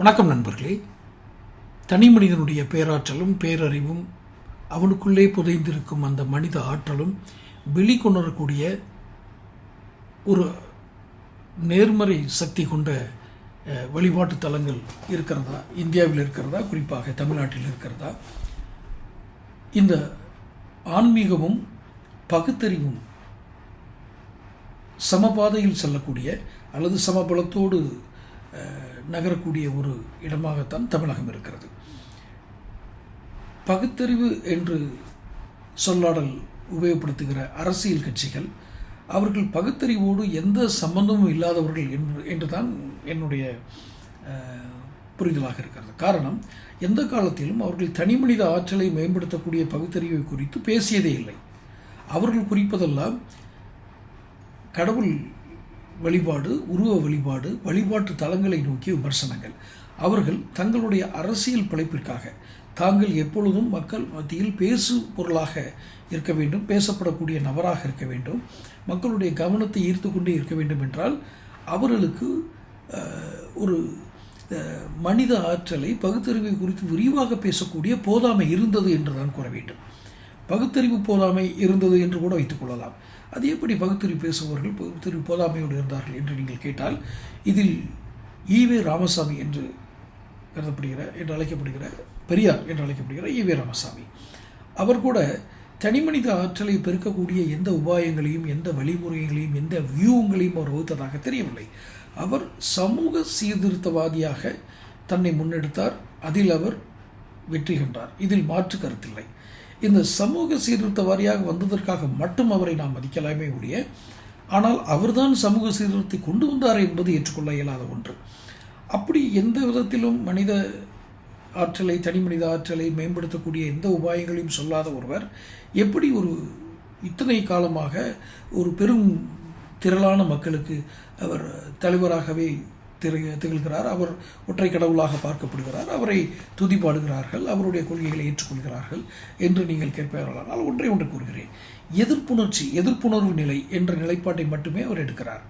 வணக்கம் நண்பர்களே. தனி மனிதனுடைய பேராற்றலும் பேரறிவும் அவனுக்குள்ளே புதைந்திருக்கும் அந்த மனித ஆற்றலும் வெளிக்கொணரக்கூடிய ஒரு நேர்மறை சக்தி கொண்ட வழிபாட்டு தலங்கள் இருக்கிறதா? இந்தியாவில் இருக்கிறதா? குறிப்பாக தமிழ்நாட்டில் இருக்கிறதா? இந்த ஆன்மீகமும் பகுத்தறிவும் சமபாதையில் செல்லக்கூடிய அல்லது சமபலத்தோடு நகரக்கூடிய ஒரு இடமாகத்தான் தமிழகம் இருக்கிறது. பகுத்தறிவு என்று சொல்லாடல் உபயோகப்படுத்துகிற அரசியல் கட்சிகள் அவர்கள் பகுத்தறிவோடு எந்த சம்பந்தமும் இல்லாதவர்கள் என்று என்றுதான் என்னுடைய புரிதலாக இருக்கிறது. காரணம் எந்த காலத்திலும் அவர்கள் தனிமனித ஆற்றலை மேம்படுத்தக்கூடிய பகுத்தறிவை குறித்து பேசியதே இல்லை. அவர்கள் குறிப்பதெல்லாம் கடவுள் வழிபாடு உருவ வழிபாடு வழிபாட்டு தலங்களை நோக்கிய விமர்சனங்கள். அவர்கள் தங்களுடைய அரசியல் பிழைப்பிற்காக தாங்கள் எப்பொழுதும் மக்கள் மத்தியில் பேசு பொருளாக இருக்க வேண்டும் பேசப்படக்கூடிய நபராக இருக்க வேண்டும். மக்களுடைய கவனத்தை ஈர்த்து கொண்டே இருக்க வேண்டும் என்றால் அவர்களுக்கு ஒரு அஹ், மனித ஆற்றலை பகுத்தறிவை குறித்து விரிவாக பேசக்கூடிய போதாமை இருந்தது என்று தான் கூற வேண்டும். பகுத்தறிவு போதாமை இருந்தது என்று கூட வைத்துக்கொள்ளலாம் அது எப்படி பகுத்தறி பேசுபவர்கள் பகுத்தறி போதாமையோடு இருந்தார்கள் என்று நீங்கள் கேட்டால் இதில் ஈவே ராமசாமி என்று கருதப்படுகிற என்று அழைக்கப்படுகிற பெரியார் என்று அழைக்கப்படுகிற ஈவே ராமசாமி. அவர் கூட தனிமனித ஆற்றலை பெருக்கக்கூடிய எந்த உபாயங்களையும் எந்த வழிமுறைகளையும் எந்த வியூகங்களையும் அவர் வகுத்ததாக தெரியவில்லை. அவர் சமூக சீர்திருத்தவாதியாக தன்னை முன்னெடுத்தார். அதில் அவர் வெற்றி கண்டார். இதில் மாற்று கருத்தில்லை. இந்த சமூக சீர்திருத்தவாதியாக வந்ததற்காக மட்டும் அவரை நாம் மதிக்கலாமே ஒழிய ஆனால் அவர்தான் சமூக சீர்திருத்தத்தை கொண்டு வந்தார் என்பது ஏற்றுக்கொள்ள இயலாத ஒன்று. அப்படி எந்த விதத்திலும் மனித ஆற்றலை தனி மனித ஆற்றலை மேம்படுத்தக்கூடிய எந்த உபாயங்களையும் சொல்லாத ஒருவர் எப்படி ஒரு இத்தனை காலமாக ஒரு பெரும் திரளான மக்களுக்கு அவர் தலைவராகவே திகழ்கிறார். அவர் ஒற்றை கடவுளாக பார்க்கப்படுகிறார். அவரை துதிப்பாடுகிறார்கள் அவருடைய கொள்கைகளை ஏற்றுக்கொள்கிறார்கள் என்று நீங்கள் கேட்பார்களானால் ஒன்றை ஒன்று கூறுகிறேன். எதிர்ப்புணர்ச்சி எதிர்ப்புணர்வு நிலை என்ற நிலைப்பாட்டை மட்டுமே அவர் எடுக்கிறார்.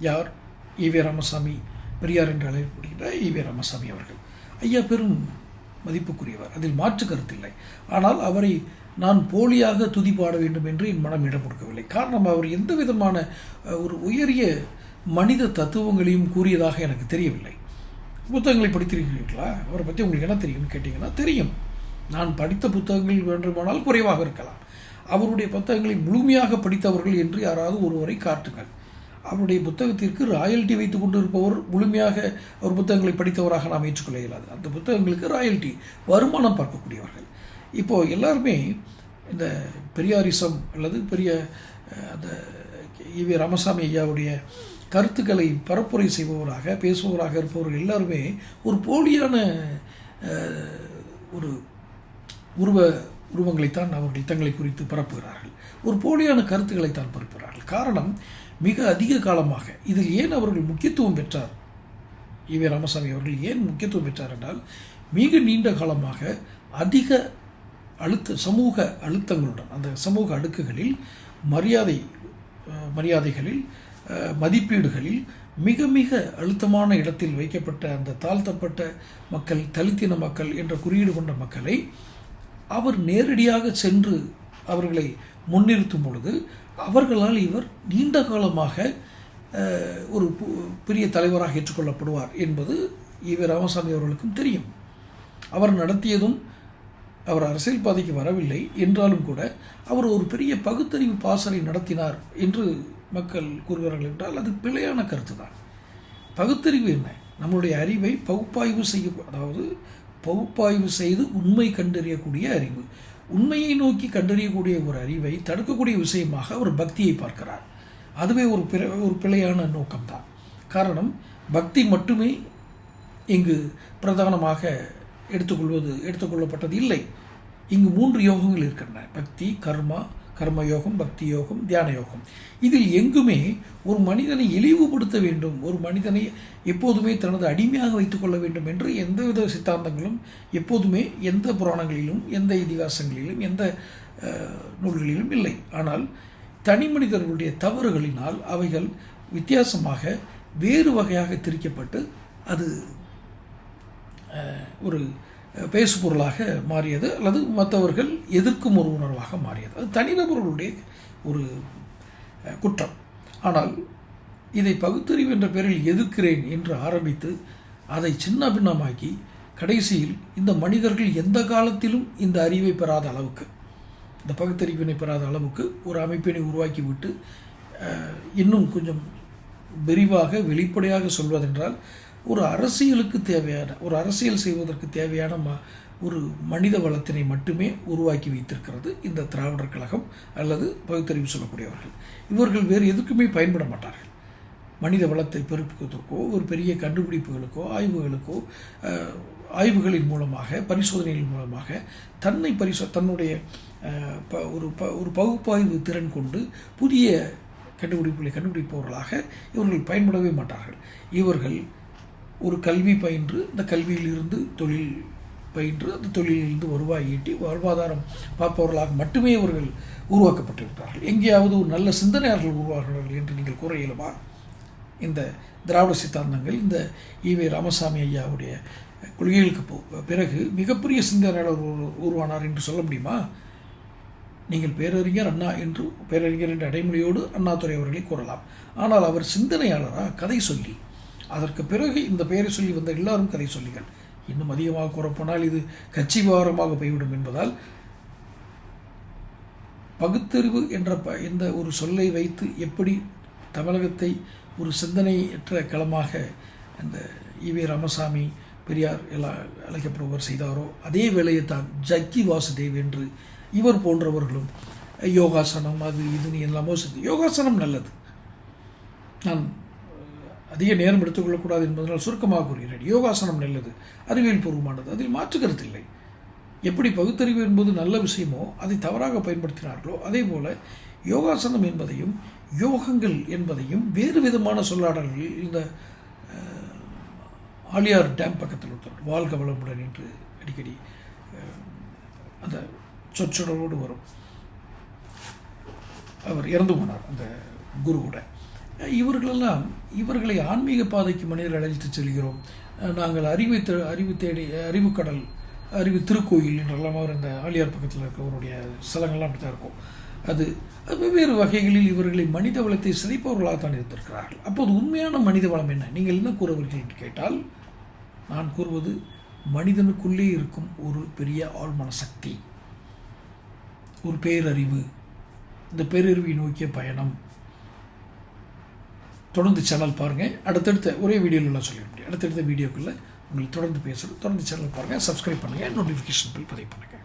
யார்? ஈவே ராமசாமி பெரியார் என்று அழைக்கப்படுகிற ஈவே ராமசாமி அவர்கள். ஐயா பெரும் மதிப்புக்குரியவர். அதில் மாற்று கருத்தில்லை ஆனால் அவரை நான் போலியாக துதிப்பாட வேண்டும் என்று என் மனம் இடம் கொடுக்கவில்லை. காரணம் அவர் எந்த விதமான ஒரு உயரிய மனித தத்துவங்களையும் கூறியதாக எனக்கு தெரியவில்லை. புத்தகங்களை படித்திருக்கிறீர்களா? அவரை பற்றி உங்களுக்கு என்ன தெரியும்னு கேட்டிங்கன்னா தெரியும். நான் படித்த புத்தகங்கள் வேண்டுமானால் குறைவாக இருக்கலாம். அவருடைய புத்தகங்களை முழுமையாக படித்தவர்கள் என்று யாராவது ஒருவரை காட்டுங்கள். அவருடைய புத்தகத்திற்கு ராயல்ட்டி வைத்து கொண்டு இருப்பவர் முழுமையாக அவர் புத்தகங்களை படித்தவராக நாம் ஏற்றுக்கொள்ள இயலாது. அந்த புத்தகங்களுக்கு ராயல்ட்டி வருமானம் பார்க்கக்கூடியவர்கள். இப்போது எல்லாருமே இந்த பெரியாரிசம் அல்லது பெரிய அந்த அந்த வி ராமசாமி ஐயாவுடைய கருத்துக்களை பரப்புரை செய்பவராக பேசுபவராக இருப்பவர்கள் எல்லாருமே ஒரு போலியான ஒரு உருவ உருவங்களைத்தான் அவர்கள் தங்களை குறித்து பரப்புகிறார்கள். ஒரு போலியான கருத்துக்களைத்தான் பரப்புகிறார்கள். காரணம் மிக அதிக காலமாக இதில் ஏன் அவர்கள் முக்கியத்துவம் பெற்றார்? ஈவே ராமசாமி அவர்கள் ஏன் முக்கியத்துவம் பெற்றார் என்றால் மிக நீண்ட காலமாக அதிக அழுத்த சமூக அழுத்தங்களுடன் அந்த சமூக அடுக்குகளில் மரியாதை மரியாதைகளில் மதிப்பீடுகளில் மிக மிக அழுத்தமான இடத்தில் வைக்கப்பட்ட அந்த தாழ்த்தப்பட்ட மக்கள் தலித்தின மக்கள் என்ற குறியீடு கொண்ட மக்களை அவர் நேரடியாக சென்று அவர்களை முன்னிறுத்தும் பொழுது அவர்களால் இவர் நீண்ட காலமாக ஒரு பு- பெரிய தலைவராக ஏற்றுக்கொள்ளப்படுவார் என்பது ஈவே ராமசாமி அவர்களுக்கும் தெரியும். அவர் நடத்தியதும் அவர் அரசியல் பாதைக்கு வரவில்லை. என்றாலும் கூட அவர் ஒரு பெரிய பகுத்தறிவு பாசறை நடத்தினார் என்று மக்கள் கூறுகிறார்கள் என்றால் அது பிழையான கருத்து தான் பகுத்தறிவு என்ன? நம்மளுடைய அறிவை பகுப்பாய்வு செய்ய அதாவது பகுப்பாய்வு செய்து உண்மை கண்டறியக்கூடிய அறிவு. உண்மையை நோக்கி கண்டறியக்கூடிய ஒரு அறிவை தடுக்கக்கூடிய விஷயமாக அவர் பக்தியை பார்க்கிறார். அதுவே ஒரு பிற ஒரு பிழையான நோக்கம்தான். காரணம் பக்தி மட்டுமே இங்கு பிரதானமாக எடுத்துக்கொள்வது எடுத்துக்கொள்ளப்பட்டது இல்லை. இங்கு மூன்று யோகங்கள் இருக்கின்றன. பக்தி கர்மா கர்ம யோகம் பக்தி யோகம் தியான யோகம் இதில் எங்குமே ஒரு மனிதனை இழிவுபடுத்த வேண்டும். ஒரு மனிதனை எப்போதுமே தனது அடிமையாக வைத்துக்கொள்ள வேண்டும் என்று எந்தவித சித்தாந்தங்களும் எப்போதுமே எந்த புராணங்களிலும் எந்த இதிகாசங்களிலும் எந்த நூல்களிலும் இல்லை. ஆனால் தனி மனிதர்களுடைய தவறுகளினால் அவைகள் வித்தியாசமாக வேறு வகையாக திரிக்கப்பட்டு அது ஒரு பேசுபொருளாக மாறியது அல்லது மற்றவர்கள் எதிர்க்கும் ஒரு உணர்வாக மாறியது. அது தனிநபர்களுடைய ஒரு குற்றம். ஆனால் இதை பகுத்தறிவு என்ற பெயரில் எதிர்க்கிறேன் என்று ஆரம்பித்து அதை சின்ன பின்னமாக்கி கடைசியில் இந்த மனிதர்கள் எந்த காலத்திலும் இந்த அறிவை பெறாத அளவுக்கு இந்த பகுத்தறிவினை பெறாத அளவுக்கு ஒரு அமைப்பினை உருவாக்கிவிட்டு இன்னும் கொஞ்சம் விரிவாக வெளிப்படையாக சொல்வதென்றால் ஒரு அரசியலுக்கு தேவையான ஒரு அரசியல் செய்வதற்கு தேவையான ம ஒரு மனித வளத்தினை மட்டுமே உருவாக்கி வைத்திருக்கிறது இந்த திராவிடர் கழகம் அல்லது பகுத்தறிவு சொல்லக்கூடியவர்கள். இவர்கள் வேறு எதுக்குமே பயன்பட மாட்டார்கள். மனித வளத்தை பெருக்குவதற்கோ ஒரு பெரிய கண்டுபிடிப்புகளுக்கோ ஆய்வுகளுக்கோ ஆய்வுகளின் மூலமாக பரிசோதனைகள் மூலமாக தன்னை பரிசோ தன்னுடைய ப- ஒரு ப ஒரு பகுப்பாய்வு திறன் கொண்டு புதிய கண்டுபிடிப்புகளை கண்டுபிடிப்பவர்களாக இவர்கள் பயன்படவே மாட்டார்கள். இவர்கள் ஒரு கல்வி பயின்று இந்த கல்வியிலிருந்து தொழில் பயின்று அந்த தொழிலிலிருந்து வருவாய் ஈட்டி வாழ்வாதாரம் பார்ப்பவர்களாக மட்டுமே இவர்கள் உருவாக்கப்பட்டிருக்கிறார்கள். எங்கேயாவது ஒரு நல்ல சிந்தனையாளர்கள் உருவாகிறார்கள் என்று நீங்கள் கூற இயலுமா? இந்த திராவிட சித்தாந்தங்கள் இந்த ஈவே ராமசாமி ஐயாவுடைய கொள்கைகளுக்கு போ- பிறகு மிகப்பெரிய சிந்தனையாளர் உரு- உருவானார் என்று சொல்ல முடியுமா? நீங்கள் பேரறிஞர் அண்ணா என்று பேரறிஞர் என்ற அடைமொழியோடு அண்ணாதுரை அவர்களை கூறலாம். ஆனால் அவர் சிந்தனையாளராக கதை சொல்லி. அதற்கு பிறகு இந்த பெயரை சொல்லி வந்த எல்லாரும் கதை சொல்லிகள் இன்னும் அதிகமாக கூறப்போனால் இது கட்சி விவகாரமாக போய்விடும் என்பதால் பகுத்தறிவு என்ற ப இந்த ஒரு சொல்லை வைத்து எப்படி தமிழகத்தை ஒரு சிந்தனையற்ற களமாக அந்த ஈவி ராமசாமி பெரியார் எல்லாம் அழைக்கப்படுவர் செய்தாரோ அதே வேளையை தான் ஜக்கி வாசுதேவ் என்று இவர் போன்றவர்களும் யோகாசனம் அது இதுன்னு எல்லாமோ செஞ்சு யோகாசனம் நல்லது. நான் அதிக நேரம் எடுத்துக்கொள்ளக்கூடாது என்பதனால் சுருக்கமாக கூறுகிறேன். யோகாசனம் நல்லது அறிவியல் பூர்வமானது அதில் மாற்று கருத்தில்லை எப்படி பகுத்தறிவு என்பது நல்ல விஷயமோ அதை தவறாக பயன்படுத்தினார்களோ அதே போல யோகாசனம் என்பதையும் யோகங்கள் என்பதையும் வேறு விதமான சொல்லாடல்கள் இந்த ஆலியார் டேம் பக்கத்தில் ஒருத்தர் வாழ்க வளமுடன் என்று அடிக்கடி அந்த சொற்றொடரோடு வரும். அவர் இறந்து போனார் அந்த குருவுடன் இவர்களெல்லாம் இவர்களை ஆன்மீக பாதைக்கு மனிதர்கள் அழைத்து செல்கிறோம். நாங்கள் அறிவை தே அறிவு தேடி அறிவுக்கடல் அறிவு திருக்கோயில் என்றெல்லாம் அவர் இந்த ஆலியார் பக்கத்தில் இருக்கிறவருடைய ஸ்தலங்கள்லாம் அப்படி தான் இருக்கும். அது அது வெவ்வேறு வகைகளில் இவர்களை மனித வளத்தை சிதைப்பவர்களாக தான் இருந்திருக்கிறார்கள். அப்போது உண்மையான மனித வளம் என்ன? நீங்கள் என்ன கூறுவீர்கள் என்று கேட்டால் நான் கூறுவது மனிதனுக்குள்ளே இருக்கும் ஒரு பெரிய ஆழ்மன சக்தி ஒரு பேரறிவு. இந்த பேரறிவை நோக்கிய பயணம். தொடர்ந்து சேனல் பாருங்கள் அடுத்தடுத்த ஒரே வீடியோவில் சொல்லிட முடியும் அடுத்தடுத்த வீடியோக்குள்ளே உங்களுக்கு தொடர்ந்து பேசுகிறேன் தொடர்ந்து சேனல் பாருங்கள் சப்ஸ்கிரைப் பண்ணுங்கள் நோட்டிஃபிகேஷன் பில் பதிவு பண்ணுங்கள்